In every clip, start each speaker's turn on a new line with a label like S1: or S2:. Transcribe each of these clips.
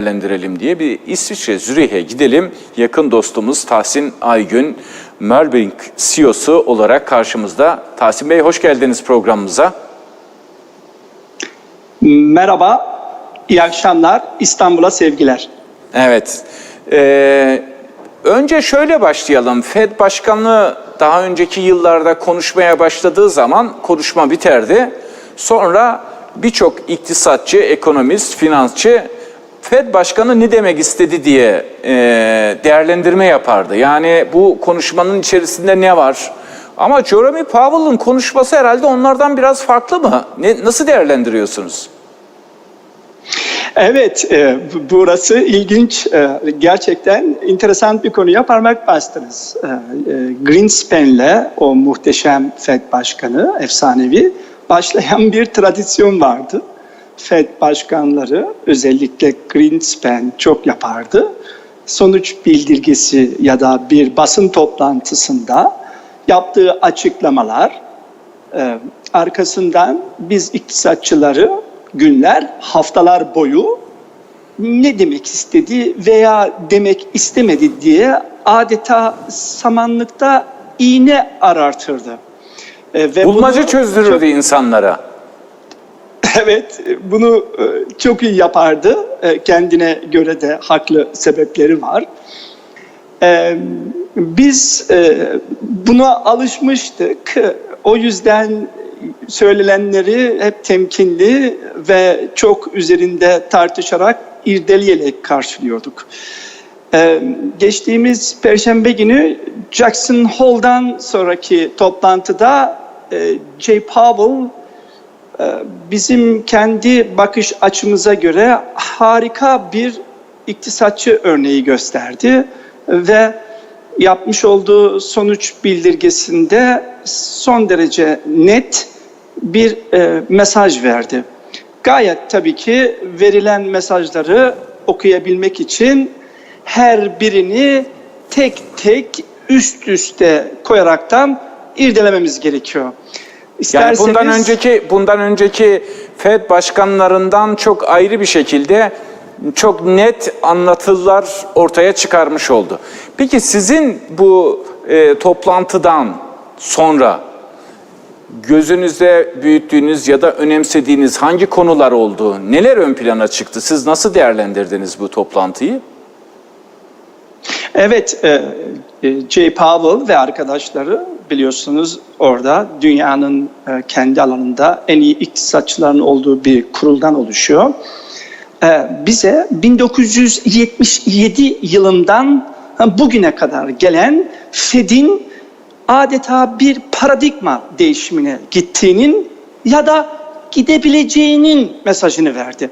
S1: değerlendirelim diye bir İsviçre Zürih'e gidelim. Yakın dostumuz Tahsin Aygün, Merbank CEO'su olarak karşımızda. Tahsin Bey hoş geldiniz programımıza.
S2: Merhaba, iyi akşamlar. İstanbul'a sevgiler.
S1: Evet. Ee, önce şöyle başlayalım. Fed Başkanlığı daha önceki yıllarda konuşmaya başladığı zaman konuşma biterdi. Sonra birçok iktisatçı, ekonomist, finansçı Fed Başkanı ne demek istedi diye e, değerlendirme yapardı. Yani bu konuşmanın içerisinde ne var? Ama Jeremy Powell'ın konuşması herhalde onlardan biraz farklı mı? Ne, nasıl değerlendiriyorsunuz?
S2: Evet, e, burası ilginç. E, gerçekten enteresan bir konuya parmak bastınız. E, e, Greenspan'le o muhteşem Fed Başkanı, efsanevi, başlayan bir tradisyon vardı. Fed başkanları, özellikle Greenspan çok yapardı. Sonuç bildirgesi ya da bir basın toplantısında yaptığı açıklamalar, Ee, arkasından biz iktisatçıları günler, haftalar boyu ne demek istedi veya demek istemedi diye adeta samanlıkta iğne arartırdı. Ee, ve
S1: Bulmaca çözdürürdü
S2: çok-
S1: insanlara.
S2: Evet, bunu e, çok iyi yapardı. E, Kendine göre de haklı sebepleri var. E, Biz buna alışmıştık. O yüzden söylenenleri hep temkinli ve çok üzerinde tartışarak, irdeleyerek karşılıyorduk. Geçtiğimiz Perşembe günü Jackson Hole'dan sonraki toplantıda Jay Powell bizim kendi bakış açımıza göre harika bir iktisatçı örneği gösterdi ve yapmış olduğu sonuç bildirgesinde son derece net bir e, mesaj verdi. Gayet tabii ki verilen mesajları okuyabilmek için her birini tek tek üst üste koyaraktan irdelememiz gerekiyor.
S1: Yani bundan
S2: İsterseniz-
S1: önceki bundan önceki Fed başkanlarından çok ayrı bir şekilde çok net anlatılar ortaya çıkarmış oldu. Peki sizin bu e, toplantıdan sonra gözünüzde büyüttüğünüz ya da önemsediğiniz hangi konular oldu? Neler ön plana çıktı? Siz nasıl değerlendirdiniz bu toplantıyı?
S2: Evet, e, e, Jay Powell ve arkadaşları biliyorsunuz orada dünyanın e, kendi alanında en iyi iktisatçıların olduğu bir kuruldan oluşuyor. E, bize 1977 yılından bugüne kadar gelen Fed'in adeta bir paradigma değişimine gittiğinin ya da gidebileceğinin mesajını verdi.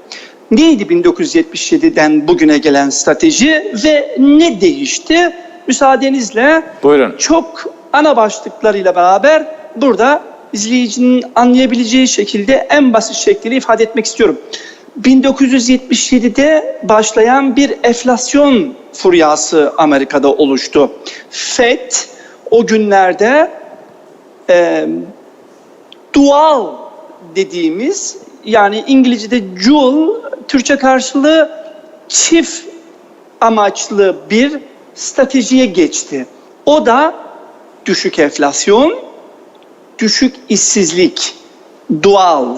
S2: Neydi 1977'den bugüne gelen strateji ve ne değişti? Müsaadenizle
S1: Buyurun.
S2: çok ana başlıklarıyla beraber burada izleyicinin anlayabileceği şekilde en basit şekliyle ifade etmek istiyorum. 1977'de başlayan bir enflasyon furyası Amerika'da oluştu. FED o günlerde e, dual dediğimiz yani İngilizce'de dual Türkçe karşılığı çift amaçlı bir stratejiye geçti. O da düşük enflasyon, düşük işsizlik, dual.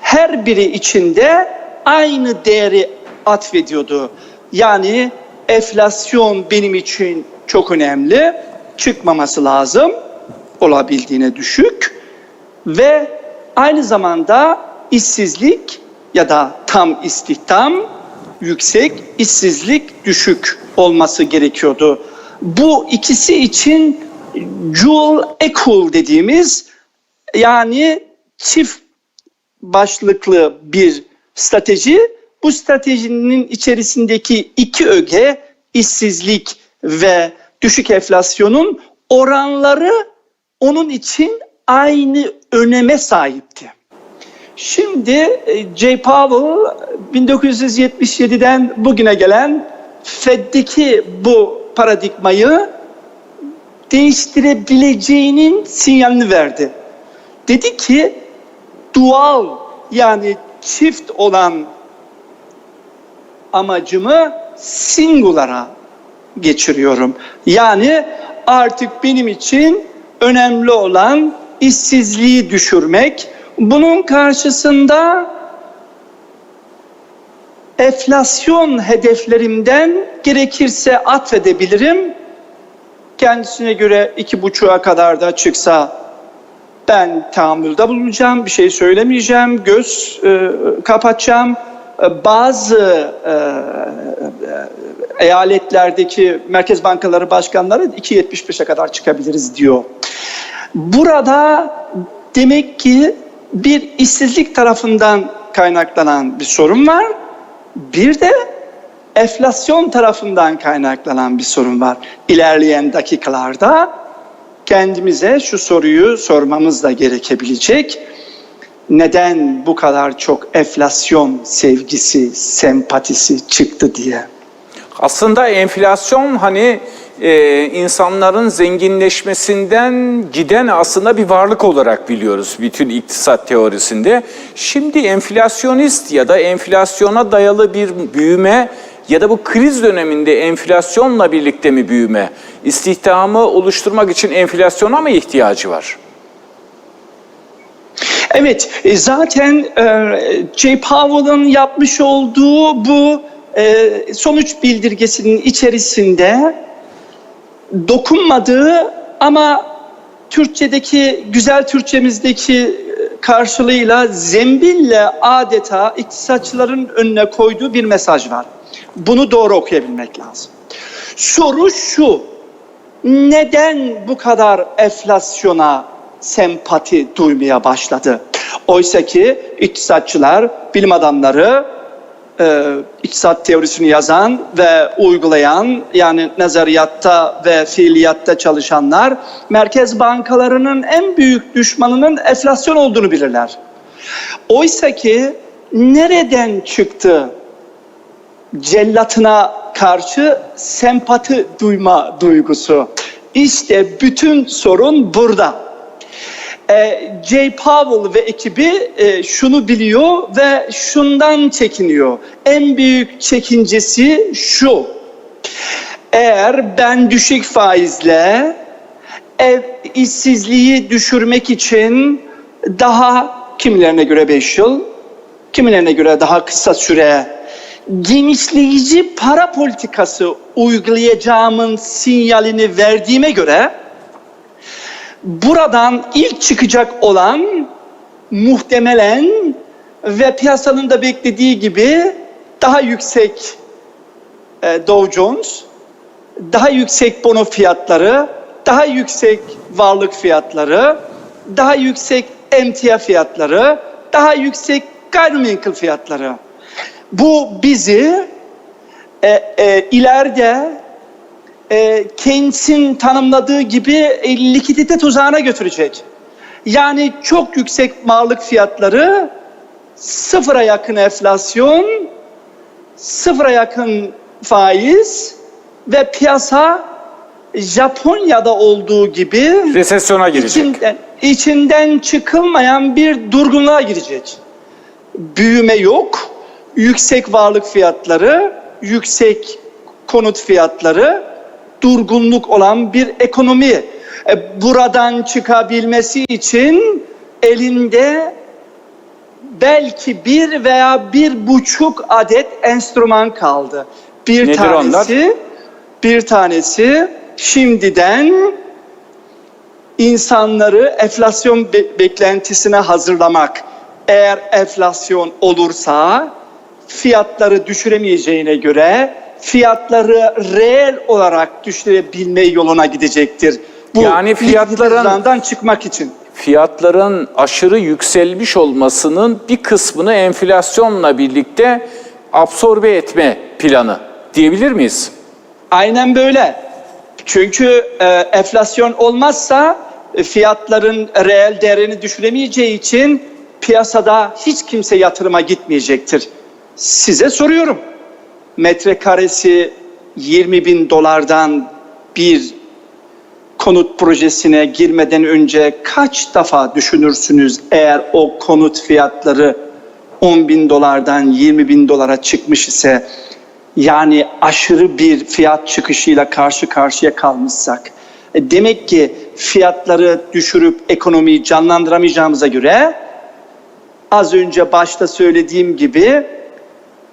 S2: Her biri içinde aynı değeri atfediyordu. Yani enflasyon benim için çok önemli, çıkmaması lazım, olabildiğine düşük ve aynı zamanda işsizlik ya da tam istihdam yüksek, işsizlik düşük olması gerekiyordu. Bu ikisi için dual equal dediğimiz yani çift başlıklı bir strateji. Bu stratejinin içerisindeki iki öge işsizlik ve düşük enflasyonun oranları onun için aynı öneme sahipti. Şimdi e, Jay Powell 1977'den bugüne gelen Fed'deki bu paradigmayı değiştirebileceğinin sinyalini verdi. Dedi ki dual yani çift olan amacımı singulara geçiriyorum. Yani artık benim için önemli olan işsizliği düşürmek. Bunun karşısında enflasyon hedeflerimden gerekirse atfedebilirim. Kendisine göre iki buçuğa kadar da çıksa ben tahammülde bulunacağım, bir şey söylemeyeceğim, göz e, kapatacağım. E, bazı e, e, eyaletlerdeki merkez bankaları başkanları 2.75'e kadar çıkabiliriz diyor. Burada demek ki bir işsizlik tarafından kaynaklanan bir sorun var. Bir de enflasyon tarafından kaynaklanan bir sorun var. İlerleyen dakikalarda kendimize şu soruyu sormamız da gerekebilecek. Neden bu kadar çok enflasyon sevgisi, sempatisi çıktı diye.
S1: Aslında enflasyon hani e, insanların zenginleşmesinden giden aslında bir varlık olarak biliyoruz bütün iktisat teorisinde. Şimdi enflasyonist ya da enflasyona dayalı bir büyüme ya da bu kriz döneminde enflasyonla birlikte mi büyüme? İstihdamı oluşturmak için enflasyona mı ihtiyacı var?
S2: Evet, e, zaten e, J. Powell'ın yapmış olduğu bu e, sonuç bildirgesinin içerisinde dokunmadığı ama Türkçedeki, güzel Türkçemizdeki karşılığıyla zembille adeta iktisatçıların önüne koyduğu bir mesaj var. Bunu doğru okuyabilmek lazım. Soru şu, neden bu kadar enflasyona sempati duymaya başladı? Oysa ki iktisatçılar, bilim adamları, e, iktisat teorisini yazan ve uygulayan yani nazariyatta ve fiiliyatta çalışanlar merkez bankalarının en büyük düşmanının enflasyon olduğunu bilirler. Oysa ki nereden çıktı cellatına karşı sempati duyma duygusu? İşte bütün sorun burada. E, J. Powell ve ekibi e, şunu biliyor ve şundan çekiniyor. En büyük çekincesi şu. Eğer ben düşük faizle ev işsizliği düşürmek için daha kimilerine göre 5 yıl, kimilerine göre daha kısa süre genişleyici para politikası uygulayacağımın sinyalini verdiğime göre buradan ilk çıkacak olan muhtemelen ve piyasanın da beklediği gibi daha yüksek e, Dow Jones, daha yüksek bono fiyatları, daha yüksek varlık fiyatları, daha yüksek emtia fiyatları, daha yüksek gayrimenkul fiyatları. Bu bizi e, e, ileride e, Keynes'in tanımladığı gibi e, likidite tuzağına götürecek. Yani çok yüksek varlık fiyatları, sıfıra yakın enflasyon, sıfıra yakın faiz ve piyasa Japonya'da olduğu gibi
S1: Resesyona girecek.
S2: içinden, içinden çıkılmayan bir durgunluğa girecek. Büyüme yok, yüksek varlık fiyatları, yüksek konut fiyatları, durgunluk olan bir ekonomi. E, buradan çıkabilmesi için elinde belki bir veya bir buçuk adet enstrüman kaldı. Bir
S1: Nedir
S2: tanesi, bir tanesi şimdiden insanları enflasyon be- beklentisine hazırlamak. Eğer enflasyon olursa fiyatları düşüremeyeceğine göre fiyatları reel olarak düşürebilme yoluna gidecektir. Bu
S1: Yani fiyatların-
S2: çıkmak için.
S1: Fiyatların aşırı yükselmiş olmasının bir kısmını enflasyonla birlikte absorbe etme planı diyebilir miyiz?
S2: Aynen böyle. Çünkü e, enflasyon olmazsa e, fiyatların reel değerini düşüremeyeceği için piyasada hiç kimse yatırıma gitmeyecektir. Size soruyorum. Metrekaresi 20 bin dolardan bir konut projesine girmeden önce kaç defa düşünürsünüz eğer o konut fiyatları 10 bin dolardan 20 bin dolara çıkmış ise? Yani aşırı bir fiyat çıkışıyla karşı karşıya kalmışsak. E, demek ki fiyatları düşürüp ekonomiyi canlandıramayacağımıza göre az önce başta söylediğim gibi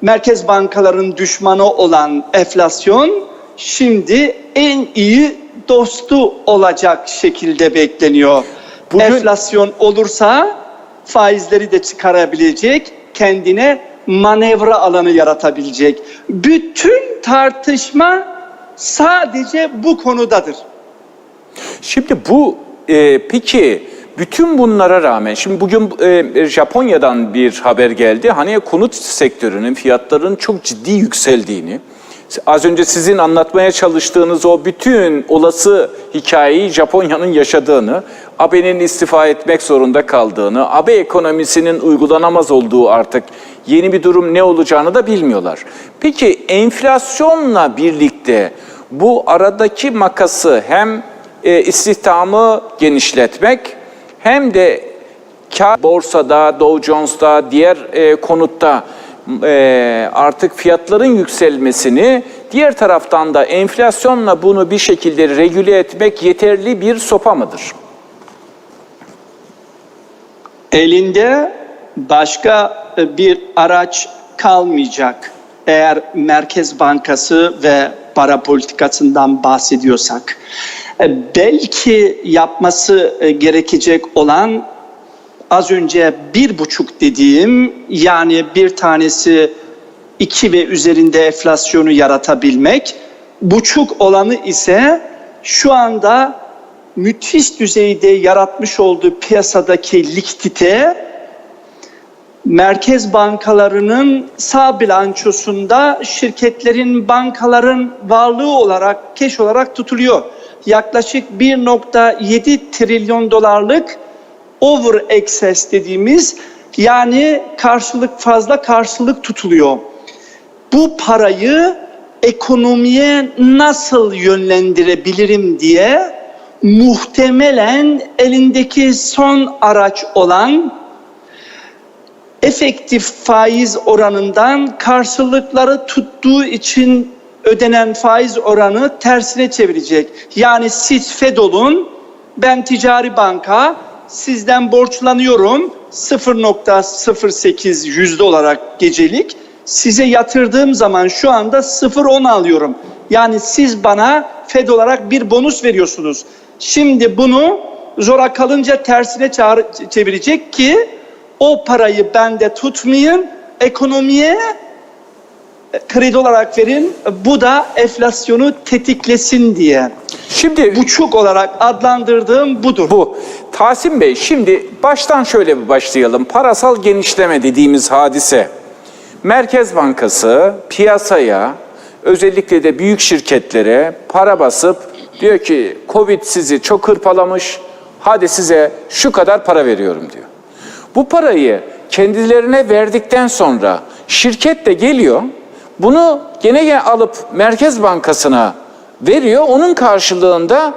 S2: merkez bankaların düşmanı olan enflasyon şimdi en iyi dostu olacak şekilde bekleniyor.
S1: Bugün-
S2: Enflasyon olursa faizleri de çıkarabilecek, kendine manevra alanı yaratabilecek. Bütün tartışma sadece bu konudadır.
S1: Şimdi bu e, peki bütün bunlara rağmen şimdi bugün e, Japonya'dan bir haber geldi. Hani konut sektörünün fiyatlarının çok ciddi yükseldiğini, az önce sizin anlatmaya çalıştığınız o bütün olası hikayeyi Japonya'nın yaşadığını, AB'nin istifa etmek zorunda kaldığını, AB ekonomisinin uygulanamaz olduğu artık yeni bir durum ne olacağını da bilmiyorlar. Peki enflasyonla birlikte bu aradaki makası hem e, istihdamı genişletmek hem de kar borsada, Dow Jones'ta, diğer e, konutta e, artık fiyatların yükselmesini, diğer taraftan da enflasyonla bunu bir şekilde regüle etmek yeterli bir sopa mıdır?
S2: Elinde başka e, bir araç kalmayacak. Eğer Merkez Bankası ve para politikasından bahsediyorsak. Belki yapması e, gerekecek olan az önce bir buçuk dediğim yani bir tanesi iki ve üzerinde enflasyonu yaratabilmek. Buçuk olanı ise şu anda müthiş düzeyde yaratmış olduğu piyasadaki likidite merkez bankalarının sağ bilançosunda şirketlerin bankaların varlığı olarak keş olarak tutuluyor. Yaklaşık 1.7 trilyon dolarlık over excess dediğimiz yani karşılık fazla karşılık tutuluyor. Bu parayı ekonomiye nasıl yönlendirebilirim diye muhtemelen elindeki son araç olan efektif faiz oranından karşılıkları tuttuğu için ödenen faiz oranı tersine çevirecek. Yani siz Fed olun, ben ticari banka, sizden borçlanıyorum 0.08 yüzde olarak gecelik. Size yatırdığım zaman şu anda 0.10 alıyorum. Yani siz bana Fed olarak bir bonus veriyorsunuz. Şimdi bunu zora kalınca tersine çağır- çevirecek ki o parayı bende tutmayın, ekonomiye kredi olarak verin. Bu da enflasyonu tetiklesin diye.
S1: Şimdi
S2: Buçuk olarak adlandırdığım budur.
S1: bu. Tahsin Bey şimdi baştan şöyle bir başlayalım. Parasal genişleme dediğimiz hadise. Merkez Bankası piyasaya özellikle de büyük şirketlere para basıp diyor ki Covid sizi çok hırpalamış. Hadi size şu kadar para veriyorum diyor. Bu parayı kendilerine verdikten sonra şirket de geliyor. Bunu gene alıp Merkez Bankası'na veriyor. Onun karşılığında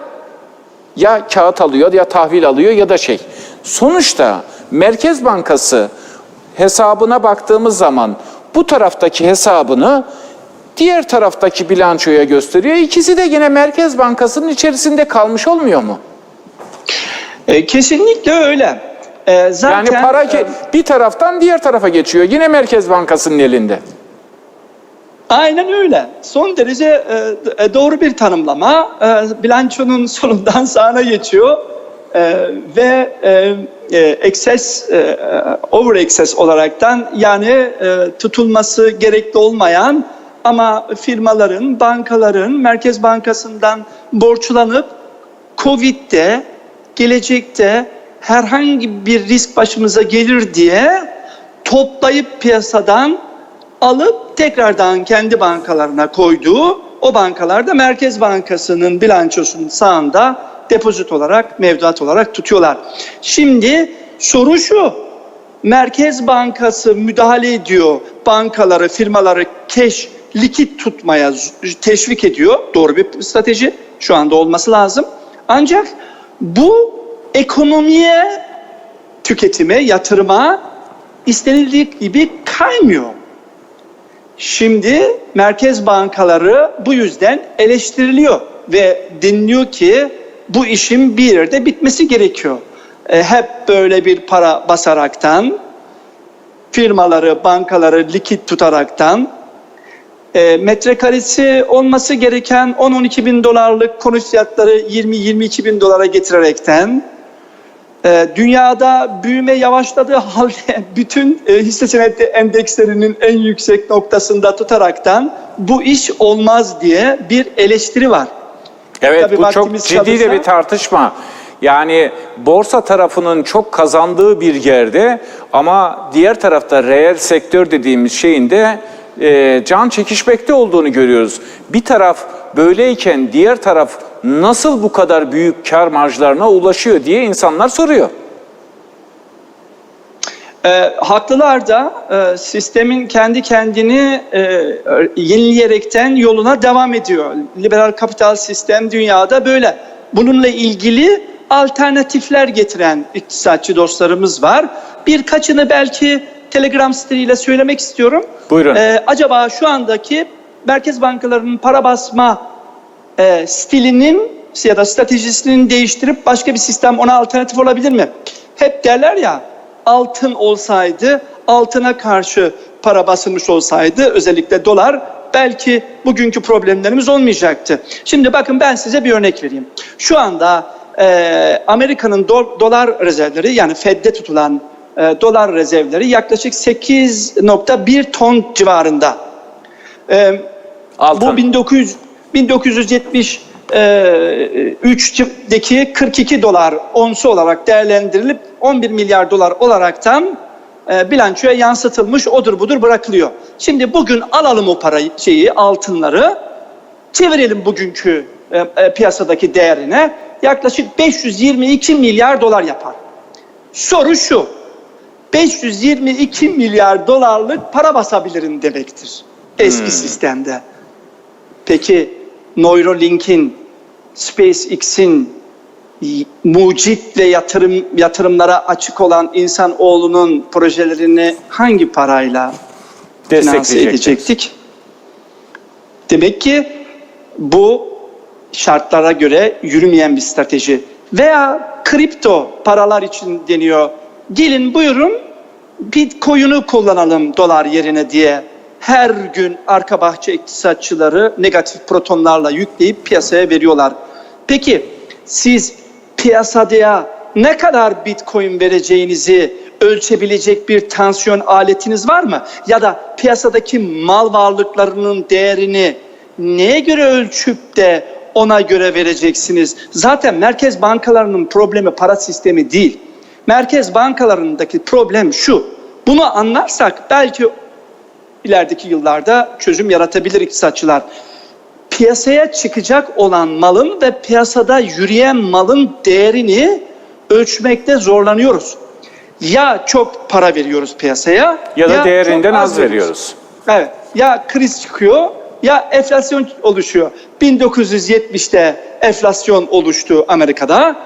S1: ya kağıt alıyor ya tahvil alıyor ya da şey. Sonuçta Merkez Bankası hesabına baktığımız zaman bu taraftaki hesabını diğer taraftaki bilançoya gösteriyor. İkisi de yine Merkez Bankası'nın içerisinde kalmış olmuyor mu?
S2: E, kesinlikle öyle. E, zaten
S1: Yani para
S2: e,
S1: bir taraftan diğer tarafa geçiyor. Yine Merkez Bankası'nın elinde.
S2: Aynen öyle. Son derece e, e, doğru bir tanımlama. E, bilançonun sonundan sağına geçiyor E, ve e, e, excess, e, over excess olaraktan yani e, tutulması gerekli olmayan ama firmaların, bankaların Merkez Bankası'ndan borçlanıp Covid'de gelecekte herhangi bir risk başımıza gelir diye toplayıp piyasadan alıp tekrardan kendi bankalarına koyduğu o bankalarda Merkez Bankası'nın bilançosunun sağında depozit olarak, mevduat olarak tutuyorlar. Şimdi soru şu, Merkez Bankası müdahale ediyor bankaları, firmaları keş, likit tutmaya teşvik ediyor. Doğru bir strateji. Şu anda olması lazım. Ancak bu ekonomiye, tüketime, yatırıma istenildiği gibi kaymıyor. Şimdi merkez bankaları bu yüzden eleştiriliyor ve deniliyor ki bu işin bir yerde bitmesi gerekiyor. E, hep böyle bir para basaraktan, firmaları, bankaları likit tutaraktan, e, metrekaresi olması gereken 10-12 bin dolarlık konut fiyatları 20-22 bin dolara getirerekten, dünyada büyüme yavaşladığı halde bütün e, hisse senedi endekslerinin en yüksek noktasında tutaraktan bu iş olmaz diye bir eleştiri var.
S1: Evet
S2: Tabii
S1: bu çok ciddi de
S2: kalırsa-
S1: bir tartışma. Yani borsa tarafının çok kazandığı bir yerde ama diğer tarafta reel sektör dediğimiz şeyin de e, can çekişmekte olduğunu görüyoruz. Bir taraf böyleyken diğer taraf nasıl bu kadar büyük kar marjlarına ulaşıyor diye insanlar soruyor.
S2: E, haklılar da e, sistemin kendi kendini e, yenileyerekten yoluna devam ediyor. Liberal kapital sistem dünyada böyle. Bununla ilgili alternatifler getiren iktisatçı dostlarımız var. Birkaçını belki Telegram stiliyle söylemek istiyorum.
S1: Buyurun.
S2: E, acaba şu andaki merkez bankalarının para basma e, stilinin ya da stratejisinin değiştirip başka bir sistem ona alternatif olabilir mi? Hep derler ya altın olsaydı altına karşı para basılmış olsaydı özellikle dolar belki bugünkü problemlerimiz olmayacaktı. Şimdi bakın ben size bir örnek vereyim. Şu anda e, Amerika'nın do- dolar rezervleri yani Fed'de tutulan e, dolar rezervleri yaklaşık 8.1 ton civarında. E,
S1: Altın.
S2: bu 1900 1973'deki 42 dolar onsu olarak değerlendirilip 11 milyar dolar olaraktan e, bilançoya yansıtılmış odur budur bırakılıyor. Şimdi bugün alalım o parayı şeyi altınları çevirelim bugünkü e, e, piyasadaki değerine yaklaşık 522 milyar dolar yapar. Soru şu. 522 milyar dolarlık para basabilirim demektir eski sistemde. Peki Neuralink'in, SpaceX'in mucit ve yatırım yatırımlara açık olan insan oğlunun projelerini hangi parayla finanse edecektik? Demek ki bu şartlara göre yürümeyen bir strateji. Veya kripto paralar için deniyor. Gelin buyurun Bitcoin'u kullanalım dolar yerine diye her gün arka bahçe iktisatçıları negatif protonlarla yükleyip piyasaya veriyorlar. Peki siz piyasaya ne kadar Bitcoin vereceğinizi ölçebilecek bir tansiyon aletiniz var mı? Ya da piyasadaki mal varlıklarının değerini neye göre ölçüp de ona göre vereceksiniz? Zaten merkez bankalarının problemi para sistemi değil. Merkez bankalarındaki problem şu. Bunu anlarsak belki ilerideki yıllarda çözüm yaratabilir iktisatçılar. Piyasaya çıkacak olan malın ve piyasada yürüyen malın değerini ölçmekte zorlanıyoruz. Ya çok para veriyoruz piyasaya
S1: Ya da
S2: çok
S1: değerinden az veriyoruz.
S2: Evet. Ya kriz çıkıyor ya enflasyon oluşuyor. 1970'te enflasyon oluştu Amerika'da.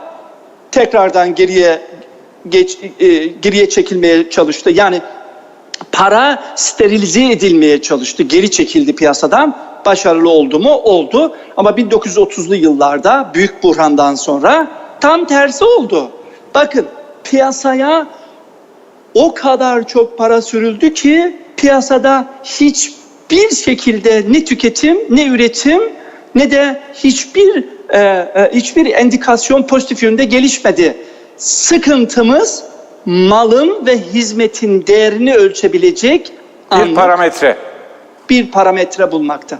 S2: Tekrardan geriye geç e, geriye çekilmeye çalıştı. Yani para sterilize edilmeye çalıştı. Geri çekildi piyasadan. Başarılı oldu mu? Oldu. Ama 1930'lu yıllarda büyük buhrandan sonra tam tersi oldu. Bakın piyasaya o kadar çok para sürüldü ki piyasada hiçbir şekilde ne tüketim ne üretim ne de hiçbir e, e, hiçbir endikasyon pozitif yönde gelişmedi. Sıkıntımız malın ve hizmetin değerini ölçebilecek
S1: Bir
S2: anlık
S1: parametre.
S2: bir parametre bulmakta.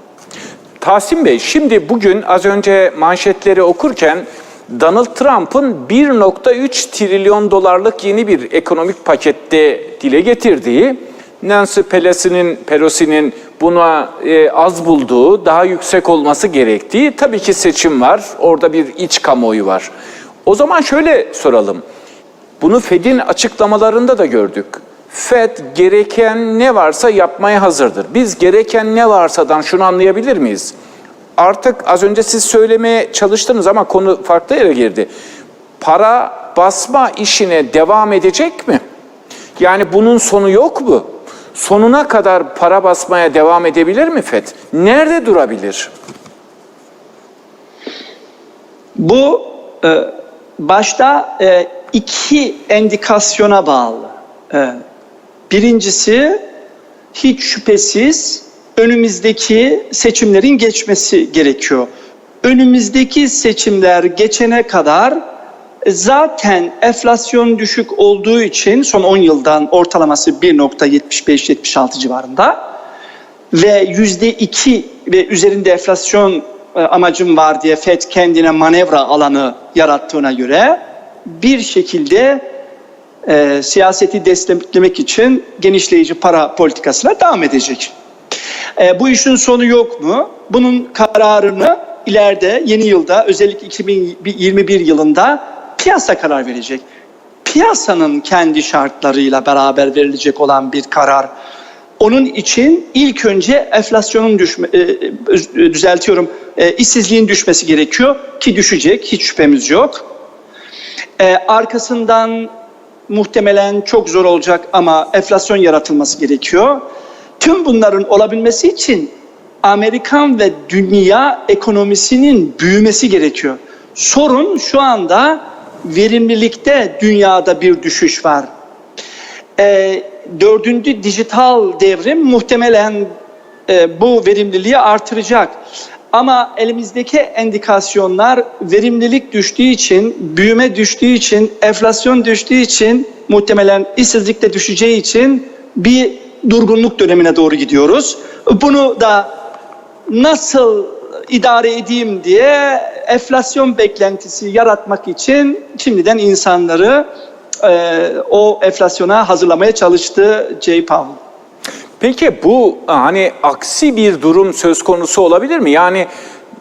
S1: Tahsin Bey, şimdi bugün az önce manşetleri okurken Donald Trump'ın 1.3 trilyon dolarlık yeni bir ekonomik pakette dile getirdiği, Nancy Pelosi'nin Pelosi'nin buna e, az bulduğu, daha yüksek olması gerektiği, tabii ki seçim var, orada bir iç kamuoyu var. O zaman şöyle soralım, bunu Fed'in açıklamalarında da gördük. Fed gereken ne varsa yapmaya hazırdır. Biz gereken ne varsadan şunu anlayabilir miyiz? Artık az önce siz söylemeye çalıştınız ama konu farklı yere girdi. Para basma işine devam edecek mi? Yani bunun sonu yok mu? sonuna kadar para basmaya devam edebilir mi FED? Nerede durabilir?
S2: Bu e, başta e, iki endikasyona bağlı. E, birincisi hiç şüphesiz önümüzdeki seçimlerin geçmesi gerekiyor. Önümüzdeki seçimler geçene kadar zaten enflasyon düşük olduğu için son 10 yıldan ortalaması 1.75-76 civarında ve yüzde iki ve üzerinde enflasyon amacım var diye FED kendine manevra alanı yarattığına göre bir şekilde e, siyaseti desteklemek için genişleyici para politikasına devam edecek. E, bu işin sonu yok mu? Bunun kararını ileride yeni yılda özellikle 2021 yılında piyasa karar verecek. Piyasanın kendi şartlarıyla beraber verilecek olan bir karar. Onun için ilk önce enflasyonun düşme, e, e, düzeltiyorum, e, işsizliğin düşmesi gerekiyor ki düşecek, hiç şüphemiz yok. E, arkasından muhtemelen çok zor olacak ama enflasyon yaratılması gerekiyor. Tüm bunların olabilmesi için Amerikan ve dünya ekonomisinin büyümesi gerekiyor. Sorun şu anda verimlilikte dünyada bir düşüş var. E, dördüncü dijital devrim muhtemelen e, bu verimliliği artıracak. Ama elimizdeki endikasyonlar verimlilik düştüğü için, büyüme düştüğü için, enflasyon düştüğü için, muhtemelen işsizlik de düşeceği için bir durgunluk dönemine doğru gidiyoruz. Bunu da nasıl idare edeyim diye enflasyon beklentisi yaratmak için şimdiden insanları e, o enflasyona hazırlamaya çalıştı Jay Powell.
S1: Peki bu hani aksi bir durum söz konusu olabilir mi? Yani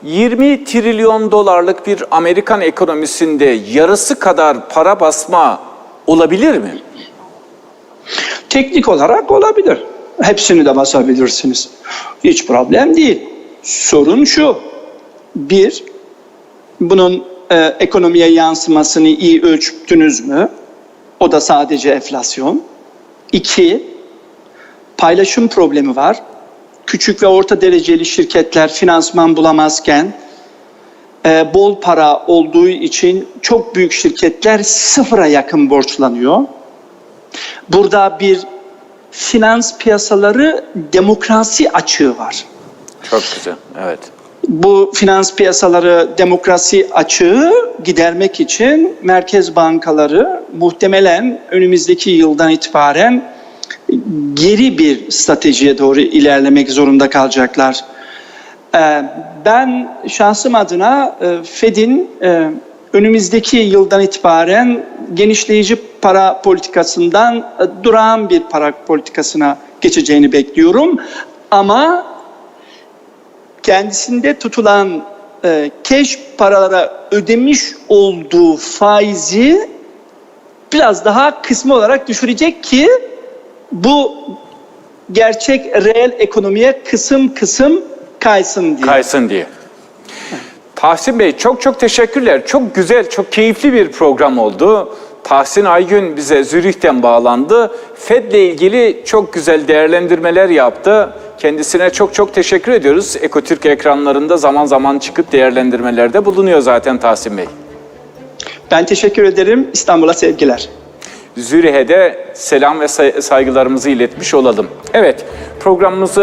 S1: 20 trilyon dolarlık bir Amerikan ekonomisinde yarısı kadar para basma olabilir mi?
S2: Teknik olarak olabilir. Hepsini de basabilirsiniz. Hiç problem değil. Sorun şu. Bir, bunun e, ekonomiye yansımasını iyi ölçtünüz mü? O da sadece enflasyon. İki, paylaşım problemi var. Küçük ve orta dereceli şirketler finansman bulamazken e, bol para olduğu için çok büyük şirketler sıfıra yakın borçlanıyor. Burada bir finans piyasaları demokrasi açığı var.
S1: Çok güzel, evet.
S2: Bu finans piyasaları demokrasi açığı gidermek için merkez bankaları muhtemelen önümüzdeki yıldan itibaren geri bir stratejiye doğru ilerlemek zorunda kalacaklar. Ee, Ben şahsım adına e, Fed'in e, önümüzdeki yıldan itibaren genişleyici para politikasından e, durağan bir para politikasına geçeceğini bekliyorum. Ama kendisinde tutulan e, cash paralara ödemiş olduğu faizi biraz daha kısmı olarak düşürecek ki bu gerçek reel ekonomiye kısım kısım kaysın diye.
S1: Kaysın diye. Tahsin Bey çok çok teşekkürler. Çok güzel, çok keyifli bir program oldu. Tahsin Aygün bize Zürih'ten bağlandı. FED'le ilgili çok güzel değerlendirmeler yaptı. Kendisine çok çok teşekkür ediyoruz. Ekotürk ekranlarında zaman zaman çıkıp değerlendirmelerde bulunuyor zaten Tahsin Bey.
S2: Ben teşekkür ederim. İstanbul'a sevgiler.
S1: Zürih'e de selam ve say- saygılarımızı iletmiş olalım. Evet, programımızı